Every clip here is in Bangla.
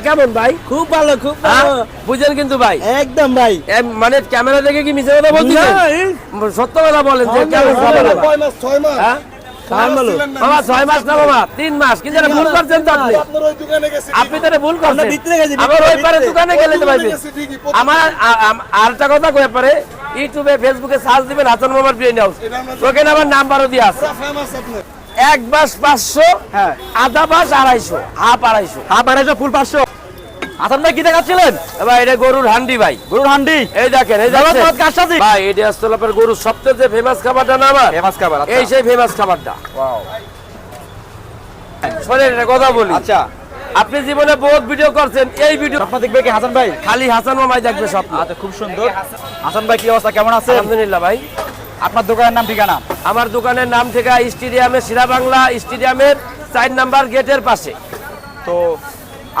কেমন ভাই? খুব ভালো খুব হ্যাঁ? ভালো বুঝেন কিন্তু ভাই। একদম ভাই। মানে ক্যামেরা দেখে কি মিছে কথা বলছেন? সত্য কথা বলেন যে হ্যাঁ, কেমন হ্যাঁ, হ্যাঁ, মাস ছয় মাস হ্যাঁ? বাবা ছয় মাস না বাবা তিন মাস। কিন্তু ভুল করছেন তো আপনি। আপনি ভুল করছেন। আমরা ভিতরে আবার ওই পারে দোকানে গেলে তো পাইবেন গেছি ঠিকই, প্রথম- আমার আ- আরেকটা কথা কয়ে পারে ইউটিউবে ফেসবুকে সার্চ দিবেন হাসান মামার হাউস ওখানে আমার নাম্বারও দিয়ে আছে। এক বাস পাঁচশো হ্যাঁ। আধা বাস আড়াইশো হাফ আড়াইশো। হাফ আড়াইশো ফুল পাঁচশো। ভাই কি দেখাচ্ছিলেন? এটা গরুর হান্ডি ভাই। গরুর হান্ডি? এই দেখেন এই সাথে? ভাই এটা আপনার গরুর সবচেয়ে যে ফেমাস খাবারটা না আমার? ফেমাস খাবার আচ্ছা। এই সেই ফেমাস খাবারটা। শোনেন একটা কথা বলি। আচ্ছা। আপনি জীবনে বহুত ভিডিও করছেন এই ভিডিও স্বপ্ন দেখবে কি হাসান ভাই? খালি হাসান মামাই দেখবে স্বপ্ন। আচ্ছা খুব সুন্দর। হাসান ভাই কি অবস্থা? কেমন আছে আলহামদুলিল্লাহ ভাই। আপনার দোকানের নাম ঠিকানা? আমার দোকানের নাম থেকে স্টেডিয়ামে সিরা বাংলা স্টেডিয়ামের চার নাম্বার গেটের পাশে। তো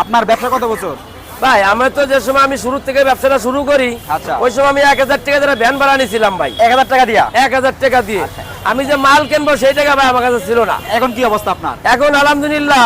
আপনার ব্যবসা কত বছর? ভাই আমি তো যে সময় আমি শুরু থেকে ব্যবসাটা শুরু করি আচ্ছা। ওই সময় আমি এক হাজার টাকা ধরে ভ্যান ভাড়া নিয়েছিলাম ভাই। এক হাজার টাকা দিয়া? এক হাজার টাকা দিয়ে। আমি যে মাল কিনবো সেই টাকা ভাই আমার কাছে ছিল না। এখন কি অবস্থা আপনার? এখন আলহামদুলিল্লাহ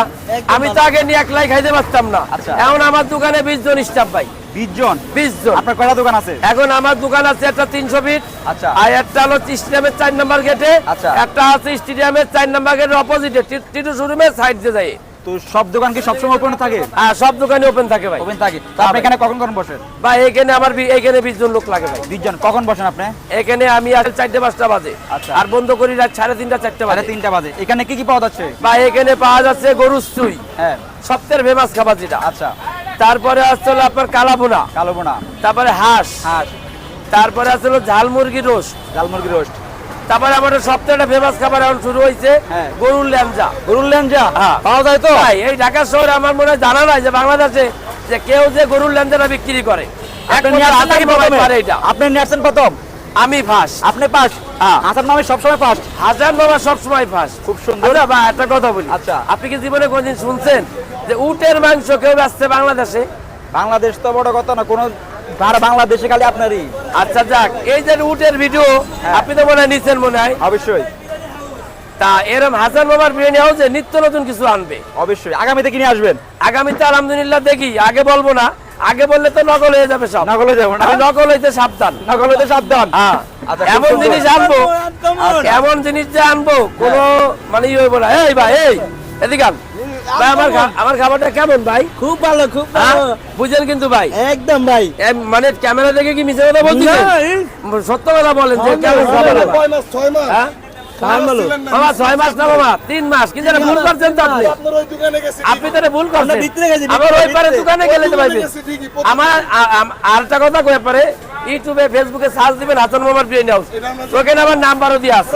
আমি তো আগে নিয়ে এক লাই খাইতে পারতাম না। আচ্ছা। এখন আমার দোকানে বিশ জন স্টাফ ভাই। বিশ জন? বিশ জন। আপনার কয়টা দোকান আছে? এখন আমার দোকান আছে একটা তিনশো ফিট। আচ্ছা। আর একটা হলো স্টেডিয়ামের চার নাম্বার গেটে। আচ্ছা। একটা আছে স্টেডিয়ামের চার নাম্বার গেটের অপোজিটে টিটু শোরুমের সাইড দিয়ে যায় তো সব দোকান কি সবসময় ওপেন থাকে? আর সব দোকানে ওপেন থাকে ভাই। ওপেন থাকে। তো আপনি এখানে কখন কখন বসেন? ভাই এখানে আমার এখানে বিশ জন লোক লাগে ভাই। বিশ জন। কখন বসেন আপনি? এখানে আমি আসলে চারটে পাঁচটা বাজে। আচ্ছা। আর বন্ধ করি রাত সাড়ে তিনটা চারটে বাজে। তিনটা বাজে। এখানে কি কি পাওয়া যাচ্ছে? বা এখানে পাওয়া যাচ্ছে গরুর চুই। হ্যাঁ। সবথেকে ফেমাস খাবার যেটা। আচ্ছা। তারপরে আসছে হলো আপনার কালাবোনা কালো বোনা তারপরে হাঁস। হাঁস। তারপরে আছে হলো ঝাল মুরগি রোস্ট। জাল মুরগি রোস্ট। তারপরে আমাদের সবথেকে ফেমাস খাবার এখন শুরু হয়েছে হ্যাঁ। গরুর ল্যাংজা। গরুর লেঞ্জা হ্যাঁ। পাওয়া যায় তো? ভাই এই ঢাকা শহরে আমার মনে হয় জানা নাই যে বাংলাদেশে যে কেউ যে গরুর ল্যাংজাটা বিক্রি করে। আপনি একমাত্র নিয়ে আসছেন আল্লাহই নাকি বাবাই প্রথমে? আমি ফাঁস আপনি পাস হ্যাঁ। হাসান মামি সবসময় পাস হাজার বাবা সবসময় ফাঁস খুব সুন্দর। আচ্ছা একটা কথা বলি। আচ্ছা। আপনি কি জীবনে কোনদিন শুনছেন যে উটের মাংস কেউ বেচছে বাংলাদেশে? বাংলাদেশ তো বড় কথা না কোনো বাংলাদেশে খালি আপনারই। আচ্ছা যাক এই যে উটের ভিডিও হ্যাঁ। আপনি তো মনে হয় নিচ্ছেন মনে হয়। অবশ্যই। তা এরম হাসান বাবার বিরিয়ানি হাউসে নিত্য নতুন কিছু আনবে। অবশ্যই আগামীতে কিনে আসবেন? আগামীতে আলহামদুলিল্লাহ দেখি আগে বলব না আগে বললে তো নকল হয়ে যাবে সব। নকলে যাব না। নকল হইতে সাবধান। নকল হতে সাবধান। হ্যাঁ আচ্ছা, এমন জিনিস আনব এমন জিনিস যে আনব কোনো মানে ই হইব না। এই ভাই এই এদিকে। ভাই আমার খা- আমার খাবারটা কেমন ভাই? খুব ভালো খুব? ভালো। বুঝেন কিন্তু ভাই। একদম ভাই। মানে ক্যামেরা দেখে কি মিছে কথা বলছেন সত্য কথা বলেন যে কেমন খাবার আপনার মাস ছয় মাস। হ্যাঁ? বাবা ছয় মাস না বাবা তিন মাস। কিন্তু এটা ভুল করছেন তো আপনি। আপনার ওই দোকানে গেছি আপনি তো ভুল করছেন। আমরা আবার ওই পারে দোকানে গেলে আরেকটা কথা কয়ে পারে ইউটিউবে ফেসবুকে সার্চ দিবেন হাসান মামার বিরিয়ানি হাউস ওখানে আমার নাম্বারও দিয়ে আছে।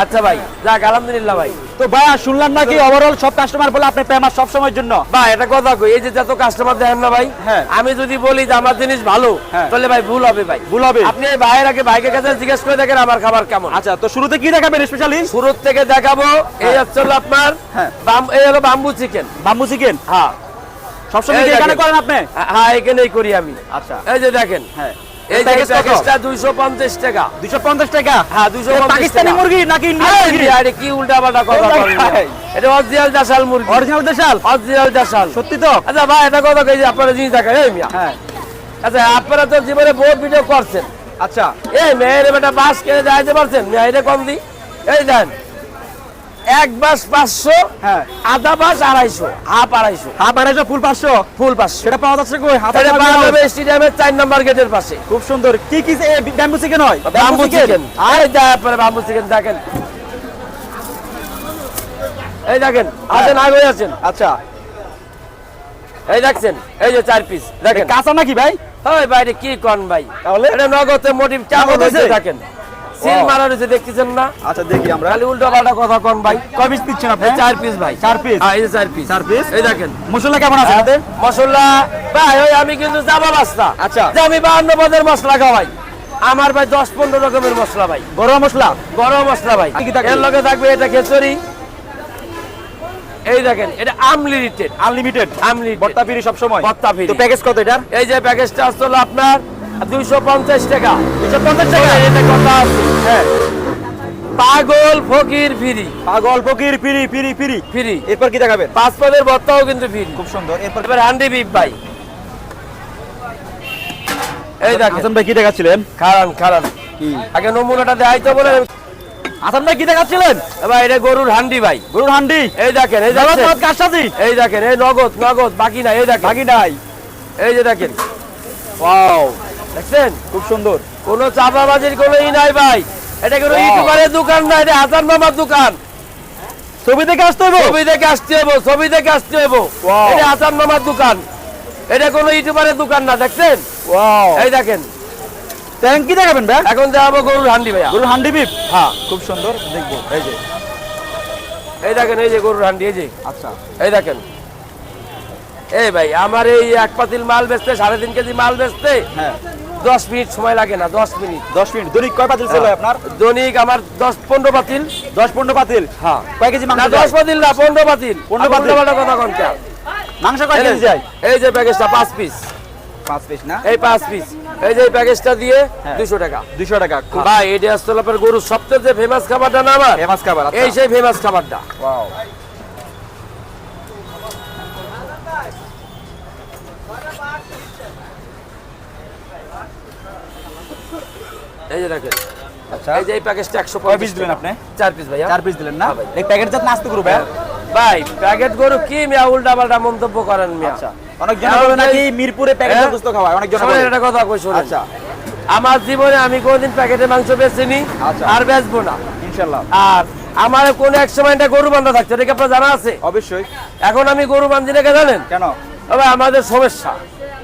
আচ্ছা ভাই যাক আলহামদুলিল্লাহ ভাই। তো ভাইয়া শুনলাম নাকি ওভারঅল সব কাস্টমার বলে আপনি ফেমাস সব সময়ের জন্য? ভাই এটা কথা কই এই যে যত কাস্টমার দেখেন না ভাই হ্যাঁ। আমি যদি বলি যে আমার জিনিস ভালো হ্যাঁ। তাহলে ভাই ভুল হবে ভাই। ভুল হবে। আপনি ভাইয়ের আগে ভাইকে কাছে জিজ্ঞেস করে দেখেন আমার খাবার কেমন। আচ্ছা তো শুরুতে কি দেখাবেন স্পেশালি শুরু থেকে দেখাবো এই হচ্ছে আপনার হ্যাঁ। এই হলো বাম্বু চিকেন বাম্বু চিকেন হ্যাঁ। সবসময় এখানে করেন আপনি? হ্যাঁ এখানেই করি আমি। আচ্ছা। এই যে দেখেন হ্যাঁ। এই? প্যাকেজটা টাকা। টাকা? হ্যাঁ এটা পাকিস্তানি মুরগি নাকি মুরগি? আরে কি উল্টা কথা বলেন? এটা অরিজিনাল দেশাল মুরগি। অরিজিনাল দেশাল? অরিজিনাল দেশাল। সত্যি তো? আচ্ছা ভাই এটা কথা কই যে আপনারা জিনিস দেখেন। এই মিয়া। হ্যাঁ। আচ্ছা আপনারা তো জীবনে বহুত ভিডিও করছেন। আচ্ছা। এই মেয়ের বেটা বাস কিনে যাইতে পারছেন? মেয়েরে কম দি এই দেন। এক বাস পাঁচশো হ্যাঁ। আধা বাস আড়াইশো হাফ আড়াইশো। হাফ আড়াইশো ফুল পাঁচশো? ফুল পাঁচশো। সেটা পাওয়া যাচ্ছে কই? হাফ এটা পাওয়া যাবে স্টেডিয়ামের চার নম্বর গেটের পাশে। খুব সুন্দর। কি কি ব্যাম্বু চিকেন হয়? বাম্বু চিকেন আর তারপরে বাম্বু চিকেন দেখেন। এই দেখেন আছেন আগে আছেন। আচ্ছা। এই দেখছেন এই যে চার পিস দেখেন। কাঁচা নাকি ভাই? ওই বাইরে কি কন ভাই? তাহলে? এটা নগদে মোটিভ নগদ হয়েছে হয়েছে? দেখেন। সিল মারা রয়েছে দেখতেছেন না? আচ্ছা দেখি আমরা। খালি উল্টো পাল্টা কথা ভাই। কয় পিস দিচ্ছেন আপনি? চার পিস ভাই। চার piece? হ্যাঁ এই যে চার পিস চার piece? এই দেখেন। মশলা কেমন আছে তাতে? মশলা ভাই ওই আমি কিন্তু জামা আচ্ছা। যে আমি বাহান্ন পদের মশলা খাওয়াই আমার ভাই দশ পনেরো রকমের মশলা ভাই। গরম মশলা? গরম মশলা ভাই? এর লগে থাকবে এটা খেচুরি এই দেখেন এটা আমলিমিটেড আনলিমিটেড Unlimited। বর্তা ফিরি সব সময় ভর্তা ফ্রি। তো প্যাকেজ কত এটার? এই যে প্যাকেজটা আসলে আপনার দুইশো পঞ্চাশ টাকা। দুশো পঞ্চাশ টাকা? এটা কথা হ্যাঁ। পাগল ফকির ফিরি। পাগল ফকির পিরি পিরি পিরি ফিরি। এরপর কি দেখাবেন? পাঁচ পদের কিন্তু ফিরি। খুব সুন্দর। এরপর এবার হান্ডি বিপ ভাই। এই দেখেন। হাসান ভাই কি দেখাচ্ছিলেন? খারান খারান। কি? আগে নমুনাটা দেখাই তো বলে হাসান ভাই কি দেখাচ্ছিলেন? এবার এটা গরুর হান্ডি ভাই। গরুর হান্ডি? এই দেখেন এই দেখেন। কাশাদি এই দেখেন এই নগদ নগদ বাকি নাই এই দেখেন। বাকি নাই। এই যে দেখেন। ওয়াও। দেখছেন? খুব সুন্দর। কোনো চাপাবাজির কোনো ই নাই ভাই। এটা কোনো ইউটিউবারের দোকান না এটা হাসান মামার দোকান। ছবি দেখে আসতে হবে ছবি দেখে আসতে হব ছবি দেখে আসতে হব. এটা হাসান মামার দোকান। এটা কোনো ইউটিউবারের দোকান না দেখছেন? এই দেখেন। কি দেখাবেন ভাই? এখন দেখাবো গরুর হান্ডি ভাইয়া। গরুর হান্ডি বিপ? হ্যাঁ। খুব সুন্দর দেখব এই যে। এই দেখেন এই যে গরুর হান্ডি এই যে। আচ্ছা। এই দেখেন। এই ভাই আমার এই এক পাতিল মাল বেচতে সাড়ে তিন কেজি মাল বেচতে হ্যাঁ। দশ মিনিট সময় লাগে না দশ মিনিট। দশ মিনিট। দৈনিক কয় পাতিল ছিল আপনার? দৈনিক আমার দশ পনেরো পাতিল। দশ পনেরো পাতিল? হ্যাঁ। কয় কেজি না যায়? দশ পাতিল না পনেরো পাতিল। পনেরো পাতিল? পনেরো কথা মাংস কয় কেজি যায়? এই যে প্যাকেজটা পাঁচ পিস। পাঁচ পিস না? এই পাঁচ পিস। এই যে প্যাকেজটা দিয়ে হ্যাঁ। দুশো টাকা। দুশো টাকা। ভাই এটা আসলে আপনার গরুর সবচেয়ে যে ফেমাস খাবারটা না আমার? ফেমাস খাবার আচ্ছা। এই সেই ফেমাস খাবারটা। এই যে দেখেন। আচ্ছা। এই যে এই প্যাকেজটা একশো পিস দিলেন আপনি? চার পিস ভাইয়া। চার পিস দিলেন না? হ্যাঁ এই প্যাকেট নাস্তি করবে ভাই প্যাকেট গরু কি মিয়া? উল্টা পাল্টা মন্তব্য করেন মিয়া। আচ্ছা। অনেক জন বলে নাকি মিরপুরে প্যাকেট হ্যাঁ? খাওয়ায়? অনেক জন শোনেন একটা কথা কই শোনেন। আচ্ছা। আমার জীবনে আমি কোনদিন প্যাকেটে মাংস বেচিনি আচ্ছা। আর বেচবো না। ইনশাআল্লাহ। আর আমার কোন এক সময় একটা গরু বান্ধা থাকছে এটা কি আপনার জানা আছে? অবশ্যই। এখন আমি গরু বান্ধি রেখে জানেন? কেন? তবে আমাদের সমস্যা?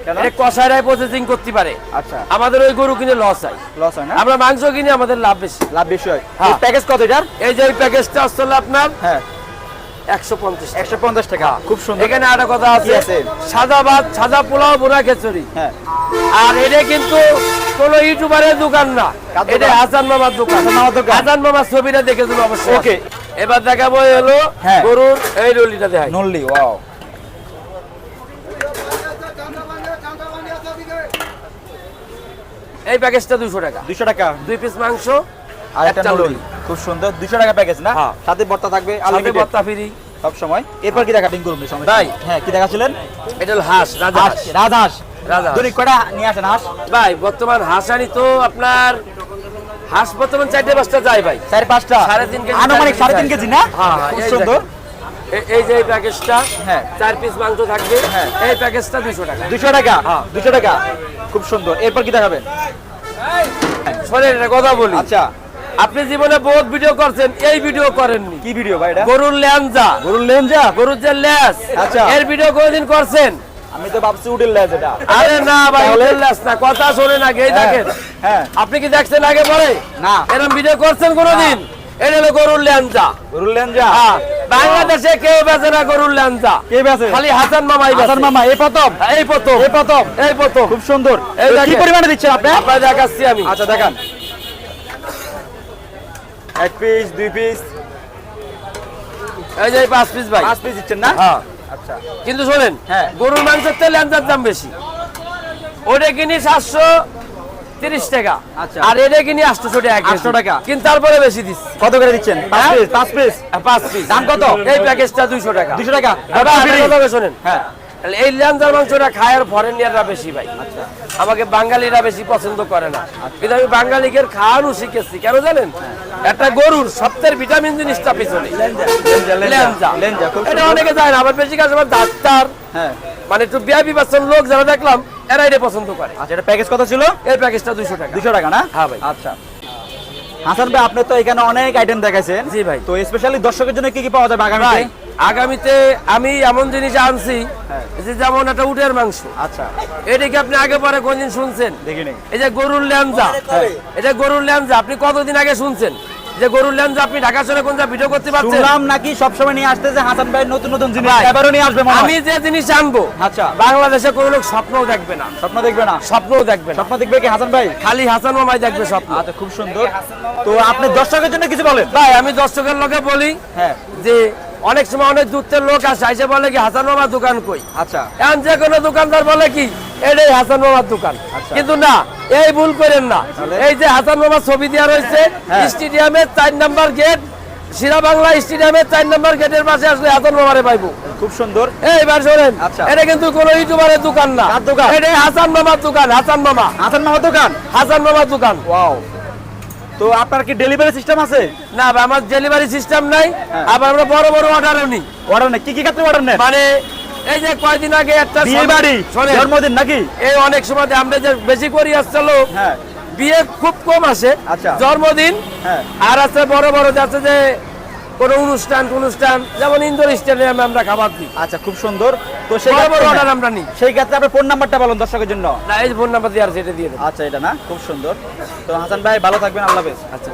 এটা প্রসেসিং করতে পারে। আচ্ছা। আমাদের ওই গরু কিনে লস হয়। লস হয় না? আমরা মাংস কিনে আমাদের লাভ বেশি। লাভ বেশি হয়। হ্যাঁ। প্যাকেজ কত এটার? এই যে এই প্যাকেজটা আসলে আপনার হ্যাঁ। একশো পঞ্চাশ একশো পঞ্চাশ টাকা। খুব সুন্দর। এখানে একটা কথা আছে। সাদা ভাত সাদা পোলাও বোনা খিচুড়ি। হ্যাঁ। আর এটা কিন্তু কোন ইউটিউবারের দোকান না। এটা হাসান মামার দোকান। হাসান মামার দোকান। হাসান মামার ছবিটা দেখে দিল অবশ্যই। Okay. এবার দেখাবো হলো হ্যাঁ। গরুর এই রলিটা দেখাই। নল্লি ওয়াও এই প্যাকেজটা দুশো টাকা। দুশো টাকা। দুই পিস মাংস আর একটা ললি। খুব সুন্দর। দুশো টাকা প্যাকেজ না? হ্যাঁ। সাথে ভর্তা থাকবে ভর্তা ফ্রি সব সময়। এরপর কি দেখাবেন সময় ভাই। হ্যাঁ কি দেখাচ্ছিলেন? এটা হলো হাঁস রাজা হাঁস হাঁস। রাজহাঁস রাজহাঁস। দৈনিক কয়টা নিয়ে আসেন হাঁস? ভাই বর্তমান হাঁসানি তো আপনার হাঁস বর্তমান চারটে পাঁচটা যায় ভাই। চার পাঁচটা? সাড়ে তিন কেজি, আনুমানিক সাড়ে তিন কেজি না? হ্যাঁ, হ্যাঁ, খুব সুন্দর। এই যে এই প্যাকেজটা হ্যাঁ। চার পিস মাংস থাকবে। হ্যাঁ। এই প্যাকেজটা দুশো টাকা। দুশো টাকা? হ্যাঁ। দুশো টাকা? খুব সুন্দর। এরপর কি দেখাবেন? শোনেন কথা বলি। আচ্ছা। আপনি জীবনে বহুত ভিডিও করছেন এই ভিডিও করেননি। কি ভিডিও ভাই এটা? গরুর ল্যাঞ্জা গরুর লেঞ্জা গরুর যে ল্যাস আচ্ছা। এর ভিডিও কোনদিন করছেন? আমি তো ভাবছি উডেল লেজ এটা। আরে না ভাই? ওদের ল্যাস না কথা শোনেন আগে এই দেখেন। হ্যাঁ। আপনি কি দেখছেন আগে পরে? না। এরকম ভিডিও করছেন কোনোদিন? এটা হলো গরুর ল্যাঞ্জা গরুর লেঞ্জা হ্যাঁ, বাংলাদেশে কেউ বেচে না গরুর ল্যাঞ্জা কে বেছে খালি হাসান মামাই হাসান মামা এই প্রথম। এই প্রথম। এই প্রথম। এই প্রথম। খুব সুন্দর। এই কি। পরিমাণে দিচ্ছেন আপনি? আপনার দেখাচ্ছি আমি। আচ্ছা দেখান। এক পিস দুই পিস এই যে পাঁচ পিস ভাই। পাঁচ পিস দিচ্ছেন না? হ্যাঁ। আচ্ছা। কিন্তু শোনেন হ্যাঁ। গরুর মাংসের তেল ল্যাঞ্জার দাম বেশি। ওটা কিনি সাতশো তিরিশ টাকা। আচ্ছা। আর এটা কিনি আটশো টাকা কেজি। 800 টাকা। কিন্তু তারপরে বেশি দিচ্ছি। কত করে দিচ্ছেন? পাঁচ হ্যাঁ? পিস পাঁচ পিস পিস দাম কত? এই প্যাকেজটা দুইশো টাকা। দুশো টাকা। শোনেন হ্যাঁ। এই ল্যাঞ্জার মাংসটা খায় আর ফরেনিয়াররা বেশি ভাই। আচ্ছা। আমাকে বাঙালিরা বেশি পছন্দ করে না। কিন্তু আমি বাঙালিদের খাওয়ানো শিখেছি। কেন জানেন? একটা গরুর সপ্তাহের ভিটামিন জিনিসটা পিছনে। এটা অনেকে যায় না। আবার বেশি কাজ আমার ডাক্তার। হ্যাঁ। মানে একটু বিআইপি পার্সন লোক যারা দেখলাম এরা এটা পছন্দ করে। আচ্ছা এটা প্যাকেজ কত ছিল? এই প্যাকেজটা টাকা। দুশো টাকা না? হ্যাঁ ভাই। আচ্ছা। হাসান ভাই আপনি তো এখানে অনেক আইটেম দেখাইছেন। জি ভাই। তো স্পেশালি দর্শকের জন্য কি কি পাওয়া যাবে আগামীতে? আগামীতে আমি এমন জিনিস আনছি হ্যাঁ। যে যেমন একটা উটের মাংস। আচ্ছা। এটাকে আপনি আগে পরে কোনদিন শুনছেন? দেখি নেই এই যে গরুর ল্যাঞ্জা এটা গরুর ল্যাঞ্জা আপনি কতদিন আগে শুনছেন? যে গরুর লেন্স আপনি ঢাকা শহরে কোন ভিডিও করতে পারছেন? শুনলাম নাকি সবসময় নিয়ে আসতে যে হাসান ভাই নতুন নতুন জিনিস। এবারও নিয়ে আসবে মনে আমি যে জিনিস আনব আচ্ছা। বাংলাদেশে কোনো লোক স্বপ্নও দেখবে না। স্বপ্ন দেখবে না? স্বপ্নও দেখবে স্বপ্ন দেখবে কি হাসান ভাই? খালি হাসান মামাই দেখবে স্বপ্ন। আচ্ছা খুব সুন্দর। তো আপনি দর্শকের জন্য কিছু বলেন? ভাই আমি দর্শকের লোকে বলি হ্যাঁ। যে অনেক সময় অনেক দূরের লোক আসে এসে বলে কি হাসান মামার দোকান কই? আচ্ছা। এখন যে কোনো দোকানদার বলে কি এটাই হাসান মামার দোকান। আচ্ছা। কিন্তু না এই ভুল করেন না। এই যে হাসান মামার ছবি দেওয়া রয়েছে হ্যাঁ। স্টেডিয়ামের চার নাম্বার গেট সিরা বাংলা স্টেডিয়ামের চার নাম্বার গেটের পাশে আসলে হাসান মামারে পাইবো। খুব সুন্দর। এইবার শোনেন আচ্ছা। এটা কিন্তু কোন ইউটিউবারের দোকান না। দোকান? এটাই হাসান মামার দোকান হাসান মামা। হাসান মামার দোকান? হাসান মামার দোকান। ওয়াও। তো আপনার কি ডেলিভারি সিস্টেম আছে? না আমার ডেলিভারি সিস্টেম নাই হ্যাঁ। আবার আমরা বড় বড় অর্ডারও নিই। অর্ডার নেই। কি কি ক্ষেত্রে অর্ডার নেন? মানে এই যে কয়দিন আগে একটা বিয়ে বাড়ি জন্মদিন নাকি? এই অনেক সময় আমরা যে বেশি করি আসছিল হ্যাঁ। বিয়ে খুব কম আসে। আচ্ছা। জন্মদিন হ্যাঁ। আর আছে বড় বড় যাচ্ছে যে কোনো অনুষ্ঠান অনুষ্ঠান যেমন ইন্দোর স্টেডিয়ামে আমরা খাবার দিই। আচ্ছা খুব সুন্দর। তো সেই অর্ডার আমরা নিই। সেই ক্ষেত্রে আপনার ফোন নাম্বারটা বলুন দর্শকের জন্য। না এই ফোন নাম্বার দিয়ে আর সেটা দিয়ে আচ্ছা এটা না? খুব সুন্দর। তো হাসান ভাই ভালো থাকবেন আল্লাহ হাফেজ। আচ্ছা।